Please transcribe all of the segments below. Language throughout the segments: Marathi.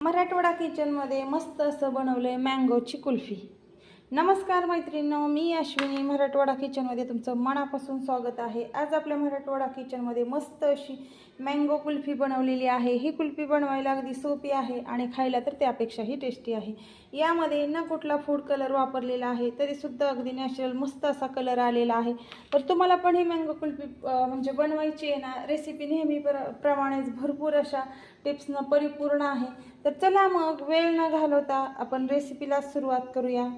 मराठवाडा किचनमध्ये मस्त असं बनवलं आहे मँगोची कुल्फी. नमस्कार मैत्रिणींनो मी अश्विनी. मराठवाडा किचनमध्ये तुमचं मनापासून स्वागत आहे. आज आपल्या मराठवाडा किचनमध्ये मस्त अशी मँगो कुल्फी बनवलेली आहे. ही कुल्फी बनवायला अगदी सोपी आहे आणि खायला तर त्यापेक्षाही टेस्टी आहे. यामध्ये न कुठला फूड कलर वापरलेला आहे तरीसुद्धा अगदी नॅचरल मस्त असा कलर आलेला आहे. तर तुम्हाला पण ही मँगो कुल्फी म्हणजे बनवायची आहे ना रेसिपी नेहमी प्र प्रमाणेच भरपूर अशा टिप्सनं परिपूर्ण आहे. तर चला मग वेळ न घालवता आपण रेसिपीला सुरुवात करूया.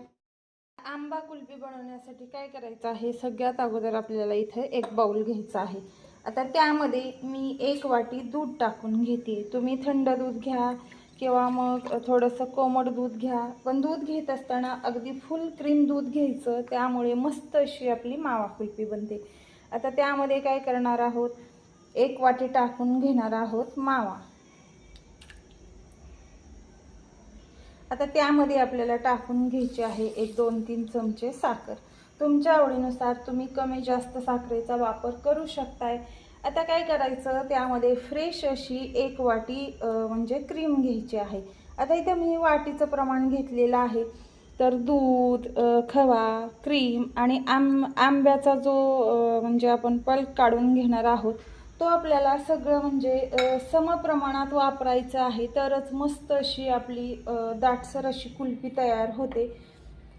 आंबा कुल्फी बनवण्यासाठी काय करायचं आहे? सगळ्यात अगोदर आपल्याला इथे एक बाउल घ्यायचा आहे. आता त्यामध्ये मी एक वाटी दूध टाकून घेते. तुम्ही थंड दूध घ्या किंवा मग थोडंसं कोमट दूध घ्या. पण दूध घेत असताना अगदी फुल क्रीम दूध घ्यायचं. त्यामुळे मस्त अशी आपली मावा कुल्फी बनते. आता त्यामध्ये काय करणार आहोत? एक वाटी टाकून घेणार आहोत मावा. आता त्यामध्ये आपल्याला टाकून घ्यायची आहे एक दोन तीन चमचे साखर. तुमच्या आवडीनुसार तुम्ही कमी जास्त साखरेचा वापर करू शकताय. आता काय करायचं? त्यामध्ये फ्रेश अशी एक वाटी म्हणजे क्रीम घ्यायची आहे. आता इथे मी वाटीचं प्रमाण घेतलेलं आहे. तर दूध खवा क्रीम आणि आंब आंब्याचा जो म्हणजे आपण पल्क काढून घेणार आहोत तो आपल्याला सगळं म्हणजे सम समप्रमाणात वापरायचं आहे तरच मस्त अशी आपली दाटसर अशी कुल्फी तयार होते.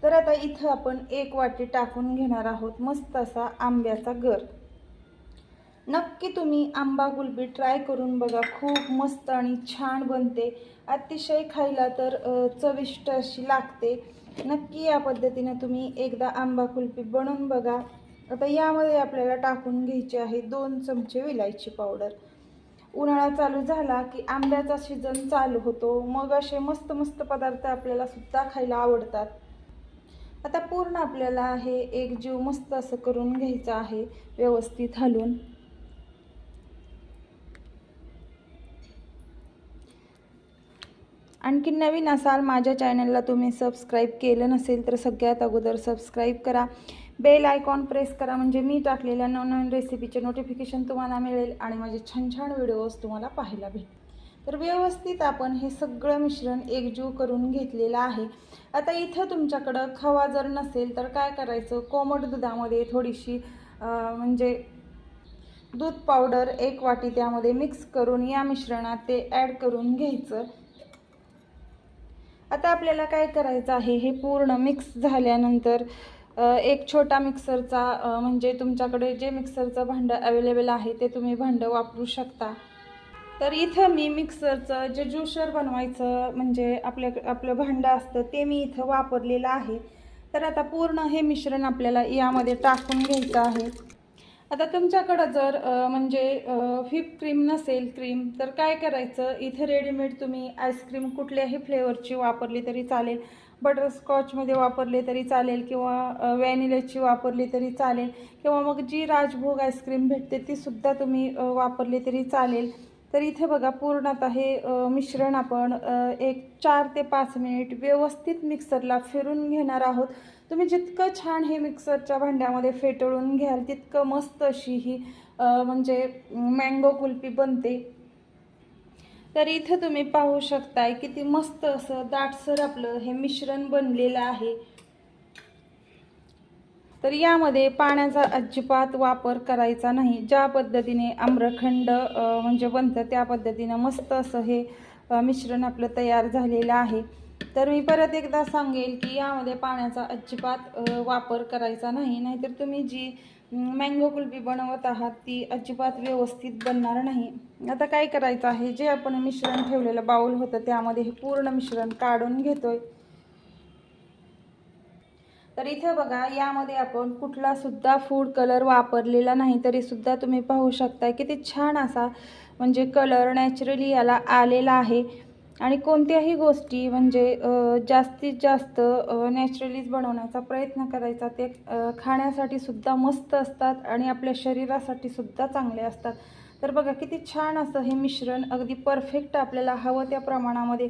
तर आता इथं आपण एक वाटी टाकून घेणार आहोत मस्त असा आंब्याचा गर. नक्की तुम्ही आंबा कुल्फी ट्राय करून बघा खूप मस्त आणि छान बनते. अतिशय खायला तर चविष्ट अशी लागते. नक्की या पद्धतीने तुम्ही एकदा आंबा कुल्फी बनवून बघा. आता यामध्ये आपल्याला टाकून घ्यायची आहे दोन चमचे विलायची पावडर. उन्हाळा चालू झाला की आंब्याचा सीझन चालू होतो. मग असे मस्त मस्त पदार्थ आपल्याला सुद्धा खायला आवडतात. आता पूर्ण आपल्याला हे एक जीव मस्त असं करून घ्यायचं आहे व्यवस्थित हलून आणखी नवीन असाल माझ्या चॅनलला तुम्ही सबस्क्राईब केलं नसेल तर सगळ्यात अगोदर सबस्क्राईब करा. बेल आयकॉन प्रेस करा म्हणजे मी टाकलेल्या नवनवीन रेसिपीचे नोटिफिकेशन तुम्हाला मिळेल आणि माझे छान छान व्हिडिओज तुम्हाला पाहायला भेटेल. तर व्यवस्थित आपण हे सगळं मिश्रण एकजीव करून घेतलेलं आहे. आता इथं तुमच्याकडं खवा जर नसेल तर काय करायचं? कोमट दुधामध्ये थोडीशी म्हणजे दूध पावडर एक वाटी त्यामध्ये मिक्स करून या मिश्रणात ते ॲड करून घ्यायचं. आता आपल्याला काय करायचं आहे? हे पूर्ण मिक्स झाल्यानंतर एक छोटा मिक्सरचा म्हणजे तुमच्याकडे जे मिक्सरचं भांडं अवेलेबल आहे ते तुम्ही भांडं वापरू शकता. तर इथं मी मिक्सरचं जे ज्युशर बनवायचं म्हणजे आपल्या आपलं भांडं असतं ते मी इथं वापरलेलं आहे. तर आता पूर्ण हे मिश्रण आपल्याला यामध्ये टाकून घ्यायचं आहे. आता तुमच्याकडं जर म्हणजे व्हिप क्रीम नसेल क्रीम तर काय करायचं? इथे रेडीमेड तुम्ही आईस्क्रीम कुठल्याही फ्लेवरची वापरली तरी चालेल. बटरस्कॉचमध्ये वापरले तरी चालेल किंवा व्हॅनिलाची वापरली तरी चालेल. किंवा मग जी राजभोग आईस्क्रीम भेटते तीसुद्धा तुम्ही वापरली तरी चालेल. तर इथे बघा पूर्णतः हे मिश्रण आपण एक चार ते पाच मिनिट व्यवस्थित मिक्सरला फिरून घेणार आहोत. तुम्ही जितकं छान हे मिक्सरच्या भांड्यामध्ये फेटळून घ्याल तितकं मस्त अशी ही म्हणजे मँगो कुल्फी बनते. तर इथं तुम्ही पाहू शकताय किती मस्त असं दाटसर आपलं हे मिश्रण बनलेलं आहे. तर यामध्ये पाण्याचा अजिबात वापर करायचा नाही. ज्या पद्धतीने आम्रखंड म्हणजे बनतं त्या पद्धतीनं मस्त असं हे मिश्रण आपलं तयार झालेलं आहे. तर मी परत एकदा सांगेल की यामध्ये पाण्याचा अजिबात वापर करायचा नाही. नाहीतर तुम्ही जी मँगो कुल्फी बनवत आहात ती अजिबात व्यवस्थित बनणार नाही. आता काय करायचं आहे? जे आपण मिश्रण ठेवलेलं बाऊल होतं त्यामध्ये हे पूर्ण मिश्रण काढून घेतोय. तर इथे बघा यामध्ये आपण कुठला सुद्धा फूड कलर वापरलेला नाही तरी सुद्धा तुम्ही पाहू शकता किती छान असा म्हणजे कलर नॅचरली याला आलेला आहे. आणि कोणत्याही गोष्टी म्हणजे जास्तीत जास्त नॅचरलीच बनवण्याचा प्रयत्न करायचा ते खाण्यासाठी सुद्धा मस्त असतात आणि आपल्या शरीरासाठी सुद्धा चांगले असतात. तर बघा किती छान असं हे मिश्रण अगदी परफेक्ट आपल्याला हवं त्या प्रमाणामध्ये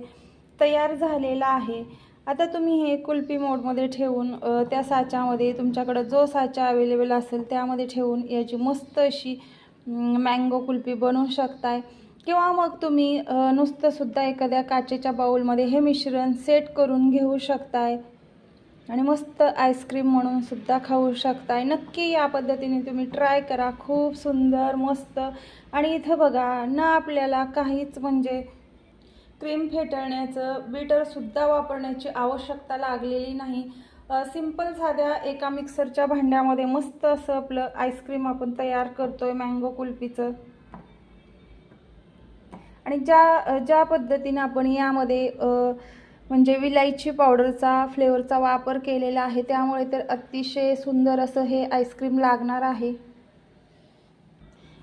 तयार झालेलं आहे. आता तुम्ही हे कुल्फी मोडमध्ये ठेवून त्या साच्यामध्ये तुमच्याकडं जो साचा अवेलेबल असेल त्यामध्ये ठेवून याची मस्त अशी मँगो कुल्फी बनवू शकताय. किंवा मग तुम्ही नुसतंसुद्धा एखाद्या काचेच्या बाऊलमध्ये हे मिश्रण सेट करून घेऊ शकताय. आणि मस्त आईस्क्रीम म्हणूनसुद्धा खाऊ शकताय. नक्की या पद्धतीने तुम्ही ट्राय करा. खूप सुंदर मस्त. आणि इथं बघा ना आपल्याला काहीच म्हणजे क्रीम फेटळण्याचं बीटरसुद्धा वापरण्याची आवश्यकता लागलेली नाही. सिंपल साध्या एका मिक्सरच्या भांड्यामध्ये मस्त असं आपलं आईस्क्रीम आपण तयार करतो आहे मँगो कुल्फीचं. आणि ज्या ज्या पद्धतीनं आपण यामध्ये म्हणजे विलायची पावडरचा फ्लेवरचा वापर केलेला आहे त्यामुळे तर अतिशय सुंदर असं हे आईस्क्रीम लागणार आहे.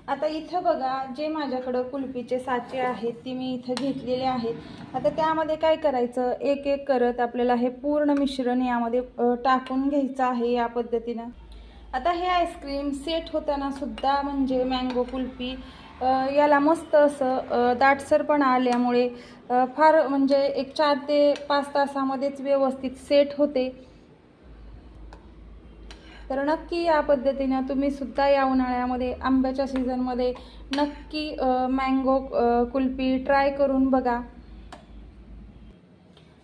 आता इथं बघा जे माझ्याकडं कुल्फीचे साचे आहेत ती मी इथं घेतलेले आहेत. आता त्यामध्ये काय करायचं? एक एक करत आपल्याला हे पूर्ण मिश्रण यामध्ये टाकून घ्यायचं आहे या पद्धतीनं. आता हे आईस्क्रीम सेट होताना सुद्धा म्हणजे मँगो कुल्फी याला मस्त असं दाटसरपणा आल्यामुळे फार म्हणजे एक चार ते पाच तासामध्येच व्यवस्थित सेट होते. तर नक्की या पद्धतीनं तुम्ही सुद्धा या उन्हाळ्यामध्ये आंब्याच्या सीझनमध्ये नक्की मँगो कुल्फी ट्राय करून बघा.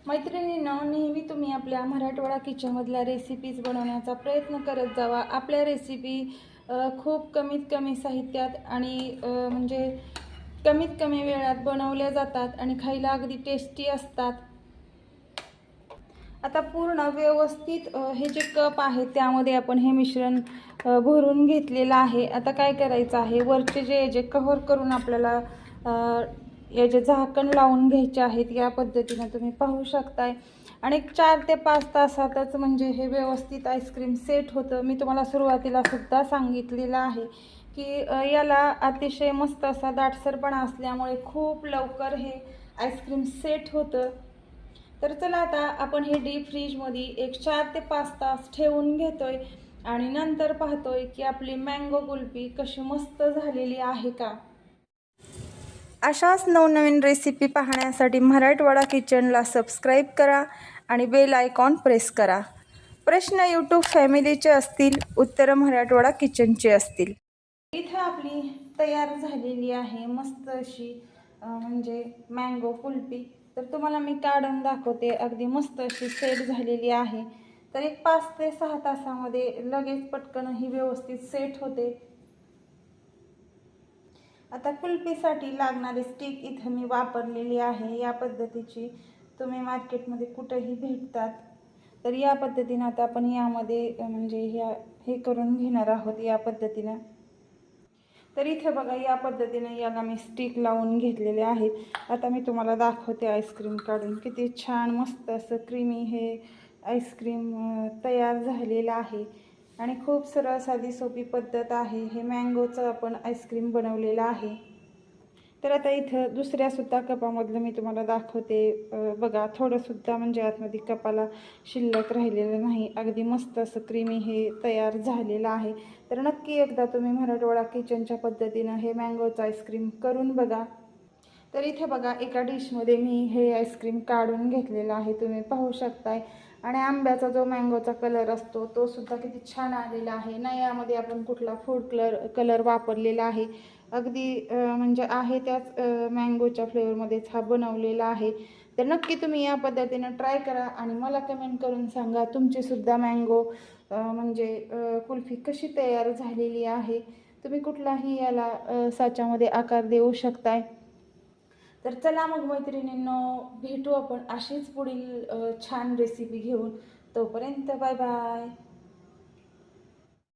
मैत्रिणींनो नेहमी तुम्ही आपल्या मराठवाडा किचनमधल्या रेसिपीज बनवण्याचा प्रयत्न करत जावा. आपल्या रेसिपी खूप कमीत कमी साहित्यात आणि म्हणजे कमीत कमी वेळात बनवल्या जातात आणि खायला अगदी टेस्टी असतात. आता पूर्ण व्यवस्थित हे जे कप आहेत त्यामध्ये आपण हे मिश्रण भरून घेतलेलं आहे. आता काय करायचं आहे? वरचे जे जे कव्हर करून आपल्याला याचे झाकण लावून घ्यायचे आहेत या पद्धतीनं तुम्ही पाहू शकताय. आणि एक चार ते पाच तासातच म्हणजे हे व्यवस्थित आईस्क्रीम सेट होतं. मी तुम्हाला सुरुवातीला सुद्धा सांगितलेलं आहे की याला अतिशय मस्त असा दाटसरपणा असल्यामुळे खूप लवकर हे आईस्क्रीम सेट होतं. तर चला आता आपण हे डीप फ्रीजमध्ये एक चार ते पाच तास ठेवून घेतोय आणि नंतर पाहतोय की आपली मँगो कुल्फी कशी मस्त झालेली आहे का. अशाच नवनवीन रेसिपी पाहण्यासाठी मराठवाडा किचनला सबस्क्राईब करा आणि बेल आयकॉन प्रेस करा. प्रश्न यूट्यूब फॅमिलीचे असतील उत्तर मराठवाडा किचनचे असतील. इथं आपली तयार झालेली आहे मस्त अशी म्हणजे मँगो कुल्फी तर तुम्हाला मी काढून दाखवते. अगदी मस्त अशी सेट झालेली आहे. तर एक पाच ते सहा तासामध्ये लगेच पटकन ही व्यवस्थित सेट होते. आता कुल्फीसाठी लागणारी स्टिक इथं मी वापरलेली आहे. या पद्धतीची तुम्ही मार्केटमध्ये कुठंही भेटतात तर या पद्धतीनं आता आपण यामध्ये म्हणजे ह्या हे करून घेणार आहोत या पद्धतीनं. तर इथे बघा या पद्धतीने याला मी स्टिक लावून घेतलेले आहेत. आता मी तुम्हाला दाखवते आईस्क्रीम काढून. किती छान मस्त असं क्रीमी हे आईस्क्रीम तयार झालेलं आहे. आणि खूप सरळ साधी सोपी पद्धत आहे. हे मँगोचं आपण आईस्क्रीम बनवलेलं आहे. तर आता इथं दुसऱ्यासुद्धा कपामधलं मी तुम्हाला दाखवते. बघा थोडंसुद्धा म्हणजे आतमध्ये कपाला शिल्लक राहिलेलं नाही. अगदी मस्त असं क्रीमी हे तयार झालेलं आहे. तर नक्की एकदा तुम्ही मराठवाडा किचनच्या पद्धतीनं हे मँगोचं आईस्क्रीम करून बघा. तर इथे बघा एका डिशमध्ये मी हे आईस्क्रीम काढून घेतलेलं आहे. तुम्ही पाहू शकताय. आणि आंब्याचा जो मँगोचा कलर असतो तो सुद्धा किती छान आलेला आहे. ना यामध्ये आपण कुठला फूड कलर कलर वापरलेला आहे. अगदी म्हणजे आहे त्याच मँगोच्या फ्लेवरमध्येच हा बनवलेला आहे. तर नक्की तुम्ही या पद्धतीनं ट्राय करा आणि मला कमेंट करून सांगा तुमचीसुद्धा मँगो म्हणजे कुल्फी कशी तयार झालेली आहे? तुम्ही कुठलाही याला साच्यामध्ये आकार देऊ शकताय. तर चला मग मैत्रिणींनो भेटू आपण अशीच पुढील छान रेसिपी घेऊन. तोपर्यंत बाय बाय.